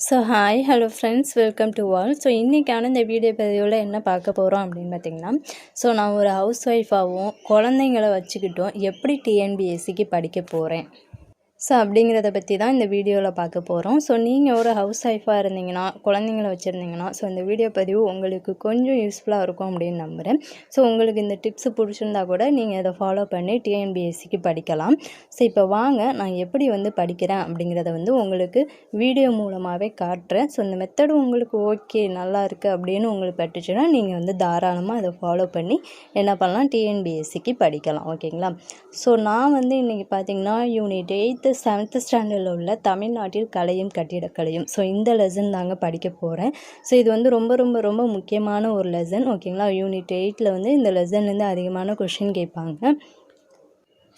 So hi hello friends welcome to wall so இன்றைக்கான இந்த video பதிவில் என்ன பார்க்க போகிறோம் அப்படின்னு பார்த்தீங்கன்னா ஸோ நான் ஒரு ஹவுஸ் ஒய்ஃபாகவும் குழந்தைங்கள வச்சுக்கிட்டும் எப்படி டிஎன்பிஎஸ்சிக்கு படிக்க போகிறேன் ஸோ அப்படிங்கிறத பற்றி தான் இந்த வீடியோவில் பார்க்க போகிறோம் ஸோ நீங்கள் ஒரு ஹவுஸ் ஒய்ஃபாக இருந்தீங்கன்னா குழந்தைங்கள வச்சுருந்தீங்கன்னா ஸோ இந்த வீடியோ பதிவு உங்களுக்கு கொஞ்சம் யூஸ்ஃபுல்லாக இருக்கும் அப்படின்னு நம்புகிறேன் ஸோ உங்களுக்கு இந்த டிப்ஸ் பிடிச்சிருந்தா கூட நீங்கள் இதை ஃபாலோ பண்ணி டிஎன்பிஎஸ்சிக்கு படிக்கலாம். ஸோ இப்போ வாங்க நான் எப்படி வந்து படிக்கிறேன் அப்படிங்கிறத வந்து உங்களுக்கு வீடியோ மூலமாகவே காட்டுறேன். ஸோ இந்த மெத்தடு உங்களுக்கு ஓகே நல்லா இருக்குது அப்படின்னு உங்களுக்கு பட்டுச்சுன்னா நீங்கள் வந்து தாராளமாக அதை ஃபாலோ பண்ணி என்ன பண்ணலாம் டிஎன்பிஎஸ்சிக்கு படிக்கலாம். ஓகேங்களா ஸோ நான் வந்து இன்றைக்கி பார்த்தீங்கன்னா யூனிட் எயித்து செவன்த் ஸ்டாண்டர்டில் உள்ள தமிழ்நாட்டில் கலையும் கட்டிடக்கலையும். ஸோ இந்த லெசன் தாங்க படிக்க போகிறேன் ஸோ இது வந்து ரொம்ப ரொம்ப ரொம்ப முக்கியமான ஒரு லெசன் ஓகேங்களா யூனிட் எயிட்டில் வந்து இந்த லெசன்லேருந்து அதிகமான கொஷின் கேட்பாங்க.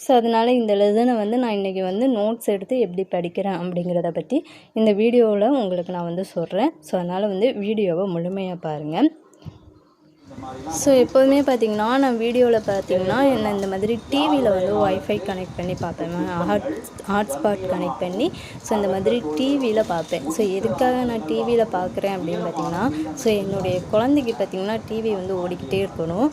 ஸோ அதனால் இந்த லெசனை வந்து நான் இன்றைக்கி வந்து நோட்ஸ் எடுத்து எப்படி படிக்கிறேன் அப்படிங்கிறத பற்றி இந்த வீடியோவில் உங்களுக்கு நான் வந்து சொல்கிறேன் ஸோ அதனால் வந்து வீடியோவை முழுமையாக பாருங்கள் ஸோ எப்போதுமே பார்த்தீங்கன்னா நான் வீடியோவில் பார்த்தீங்கன்னா என்ன இந்த மாதிரி டிவியில் வந்து ஒய்ஃபை கனெக்ட் பண்ணி பார்ப்பேன். ஹாட் ஹாட்ஸ்பாட் கனெக்ட் பண்ணி ஸோ இந்த மாதிரி டிவியில் பார்ப்பேன். ஸோ எதுக்காக நான் டிவியில் பார்க்குறேன் அப்படின்னு பார்த்தீங்கன்னா ஸோ என்னுடைய குழந்தைக்கு பார்த்திங்கன்னா டிவி வந்து ஓடிக்கிட்டே இருக்கணும்.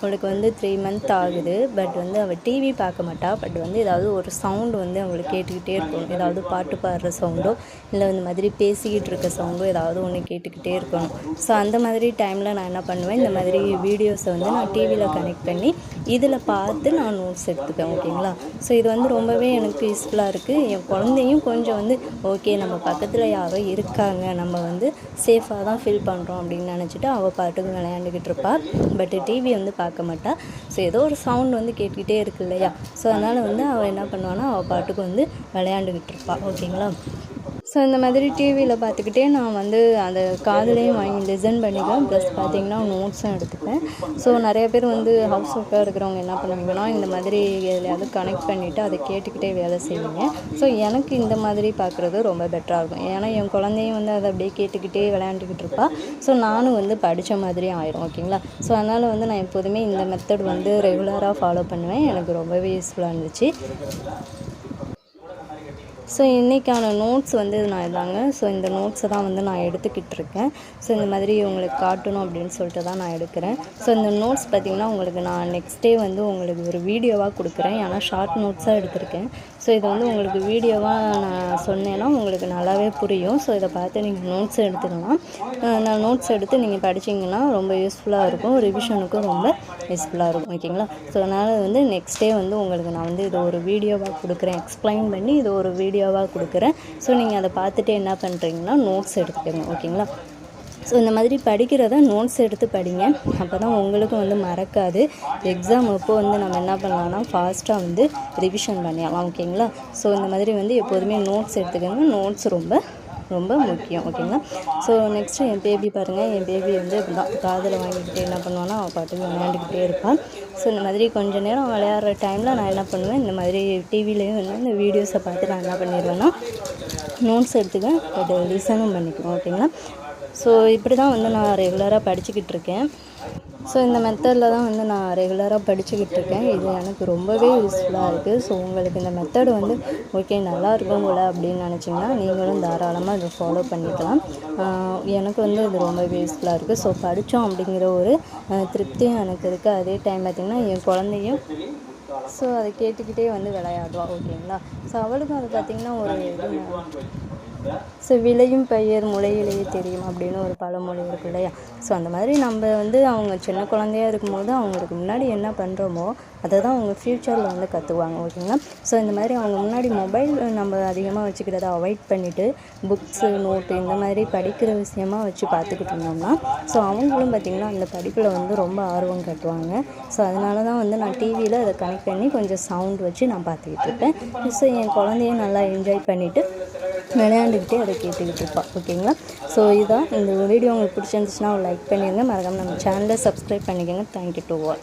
அவளுக்கு வந்து த்ரீ மந்த் ஆகுது. பட் வந்து அவள் டிவி பார்க்க மாட்டாள் பட் வந்து ஏதாவது ஒரு சவுண்டு வந்து அவளுக்கு கேட்டுக்கிட்டே இருக்கணும். ஏதாவது பாட்டு பாடுற சவுண்டோ இல்லை இந்த மாதிரி பேசிக்கிட்டு இருக்க சவுண்டோ ஏதாவது ஒன்று கேட்டுக்கிட்டே இருக்கணும். ஸோ அந்த மாதிரி டைமில் நான் என்ன பண்ணுவேன் இந்த மாதிரி வீடியோஸை வந்து நான் டிவியில் கனெக்ட் பண்ணி இதில் பார்த்து நான் நோட்ஸ் எடுத்துப்பேன் ஓகேங்களா ஸோ இது வந்து ரொம்பவே எனக்கு யூஸ்ஃபுல்லாக இருக்குது என் குழந்தையும் கொஞ்சம் வந்து ஓகே நம்ம பக்கத்தில் யாரோ இருக்காங்க நம்ம வந்து சேஃபாக தான் ஃபீல் பண்ணுறோம் அப்படின்னு நினச்சிட்டு அவள் பாட்டுக்கு விளையாண்டுக்கிட்டு இருப்பாள் பட் டிவி வந்து பார்க்க மாட்டாள் ஸோ ஏதோ ஒரு சவுண்ட் வந்து கேட்டுக்கிட்டே இருக்கு இல்லையா? ஸோ அதனால் வந்து அவள் என்ன பண்ணுவான்னா அவள் பாட்டுக்கு வந்து விளையாண்டுக்கிட்டு இருப்பாள் ஓகேங்களா ஸோ இந்த மாதிரி டிவியில் பார்த்துக்கிட்டே நான் வந்து அந்த காதலையும் வாங்கி லிசன் பண்ணிக்குவேன் ப்ளஸ் பார்த்திங்கன்னா நோட்ஸும் எடுத்துப்பேன். ஸோ நிறைய பேர் வந்து ஹவுஸ் ஒர்க்காக இருக்கிறவங்க என்ன பண்ணுவீங்கன்னா இந்த மாதிரி எதுலையாவது கனெக்ட் பண்ணிவிட்டு அதை கேட்டுக்கிட்டே வேலை செய்வீங்க. ஸோ எனக்கு இந்த மாதிரி பார்க்குறது ரொம்ப பெட்டராக இருக்கும். ஏன்னா என் குழந்தையும் வந்து அதை அப்படியே கேட்டுக்கிட்டே விளையாண்டுக்கிட்டு இருப்பா. ஸோ நானும் வந்து படித்த மாதிரி ஆயிரும் ஓகேங்களா ஸோ அதனால் வந்து நான் எப்போதுமே இந்த மெத்தட் வந்து ரெகுலராக ஃபாலோ பண்ணுவேன். எனக்கு ரொம்பவே யூஸ்ஃபுல்லாக இருந்துச்சு. ஸோ இன்றைக்கான நோட்ஸ் வந்து நான் இதாங்க. ஸோ இந்த நோட்ஸை தான் வந்து நான் எடுத்துக்கிட்டு இருக்கேன் ஸோ இந்த மாதிரி உங்களுக்கு காட்டணும் அப்படின்னு சொல்லிட்டு தான் நான் எடுக்கிறேன். ஸோ இந்த நோட்ஸ் பார்த்திங்கன்னா உங்களுக்கு நான் நெக்ஸ்ட் டே வந்து உங்களுக்கு ஒரு வீடியோவாக கொடுக்குறேன். ஏன்னா ஷார்ட் நோட்ஸாக எடுத்திருக்கேன். ஸோ இதை வந்து உங்களுக்கு வீடியோவாக நான் சொன்னேன்னா உங்களுக்கு நல்லாவே புரியும். ஸோ இதை பார்த்து நீங்கள் நோட்ஸ் எடுத்துக்கலாம். நான் நோட்ஸ் எடுத்து நீங்கள் படிச்சிங்கன்னா ரொம்ப யூஸ்ஃபுல்லாக இருக்கும். ரிவிஷனுக்கும் ரொம்ப யூஸ்ஃபுல்லாக இருக்கும். ஓகேங்களா? ஸோ அதனால் வந்து நெக்ஸ்ட் டே வந்து உங்களுக்கு நான் வந்து இதை ஒரு வீடியோவாக கொடுக்குறேன். எக்ஸ்பிளைன் பண்ணி இது ஒரு வீடியோ வீடியோவாக கொடுக்குறேன். ஸோ நீங்கள் அதை பார்த்துட்டு என்ன பண்ணுறீங்கன்னா நோட்ஸ் எடுத்துக்கோங்க ஓகேங்களா? ஸோ இந்த மாதிரி படிக்கிறத நோட்ஸ் எடுத்து படிங்க. அப்போ தான் உங்களுக்கும் வந்து மறக்காது. எக்ஸாம் அப்போ வந்து நம்ம என்ன பண்ணலாம்னா ஃபாஸ்ட்டாக வந்து ரிவிஷன் பண்ணிடலாம் ஓகேங்களா? ஸோ இந்த மாதிரி வந்து எப்போதுமே நோட்ஸ் எடுத்துக்கோங்க. நோட்ஸ் ரொம்ப ரொம்ப முக்கியம் ஓகேங்களா? ஸோ நெக்ஸ்ட்டு என் பேபி பாருங்கள் என் பேபி வந்து அப்படி தான் காதில் வாங்கிக்கிட்டு என்ன பண்ணுவான்னா அவள் பாட்டுக்கு விளையாண்டுக்கிட்டே இருப்பாள் ஸோ இந்த மாதிரி கொஞ்சம் நேரம் விளையாடுற டைமில் நான் என்ன பண்ணுவேன் இந்த மாதிரி டிவிலேயும் வந்து இந்த வீடியோஸை பார்த்து நான் என்ன பண்ணிடுவேன்னா நோட்ஸ் எடுத்துக்க பட் லிசனும் பண்ணிக்குவேன் ஓகேங்களா? ஸோ இப்படி தான் வந்து நான் ரெகுலராக படிச்சுக்கிட்டு இருக்கேன். ஸோ இந்த மெத்தடில் தான் வந்து நான் ரெகுலராக படிச்சுக்கிட்டு இருக்கேன் இது எனக்கு ரொம்பவே யூஸ்ஃபுல்லாக இருக்குது ஸோ உங்களுக்கு இந்த மெத்தடு வந்து ஓகே நல்லா இருக்கும் போல் அப்படின்னு நினச்சிங்கன்னா நீங்களும் தாராளமாக இதை ஃபாலோ பண்ணிக்கலாம். எனக்கு வந்து இது ரொம்பவே யூஸ்ஃபுல்லாக இருக்குது ஸோ படித்தோம் அப்படிங்கிற ஒரு திருப்தியும் எனக்கு இருக்குது அதே டைம் பார்த்திங்கன்னா என் குழந்தையும் ஸோ அதை கேட்டுக்கிட்டே வந்து விளையாடுவா ஓகேங்களா ஸோ அவளுக்கும் அது பார்த்திங்கன்னா ஒரு இது ஸோ விளையும் பெயர் முளையிலேயே தெரியும் அப்படின்னு ஒரு பழமொழி இருக்கு இல்லையா? ஸோ அந்த மாதிரி நம்ம வந்து அவங்க சின்ன குழந்தையா இருக்கும்போது அவங்களுக்கு முன்னாடி என்ன பண்ணுறோமோ அதை தான் அவங்க ஃப்யூச்சரில் வந்து கற்றுக்குவாங்க ஓகேங்களா ஸோ இந்த மாதிரி அவங்க முன்னாடி மொபைல் நம்ம அதிகமாக வச்சுக்கிறத அவாய்ட் பண்ணிவிட்டு புக்ஸு நோட்டு இந்த மாதிரி படிக்கிற விஷயமா வச்சு பார்த்துக்கிட்டு இருந்தோம்னா ஸோ அவங்களும் பார்த்திங்கன்னா அந்த படிப்பில் வந்து ரொம்ப ஆர்வம் கட்டுவாங்க. ஸோ அதனால தான் வந்து நான் டிவியில் அதை கனெக்ட் பண்ணி கொஞ்சம் சவுண்ட் வச்சு நான் பார்த்துக்கிட்டு இருப்பேன். ஸோ என் குழந்தையும் நல்லா என்ஜாய் பண்ணிவிட்டு விளையாண்டுக்கிட்டே அதை கேட்டுக்கிட்டு இருப்பாள் ஓகேங்களா? ஸோ இதான் இந்த வீடியோ உங்களுக்கு பிடிச்சிருந்துச்சுன்னா லைக் பண்ணிடுங்க மறக்காமல் நம்ம சேனலை சப்ஸ்கிரைப் பண்ணிக்கோங்க. Thank you to all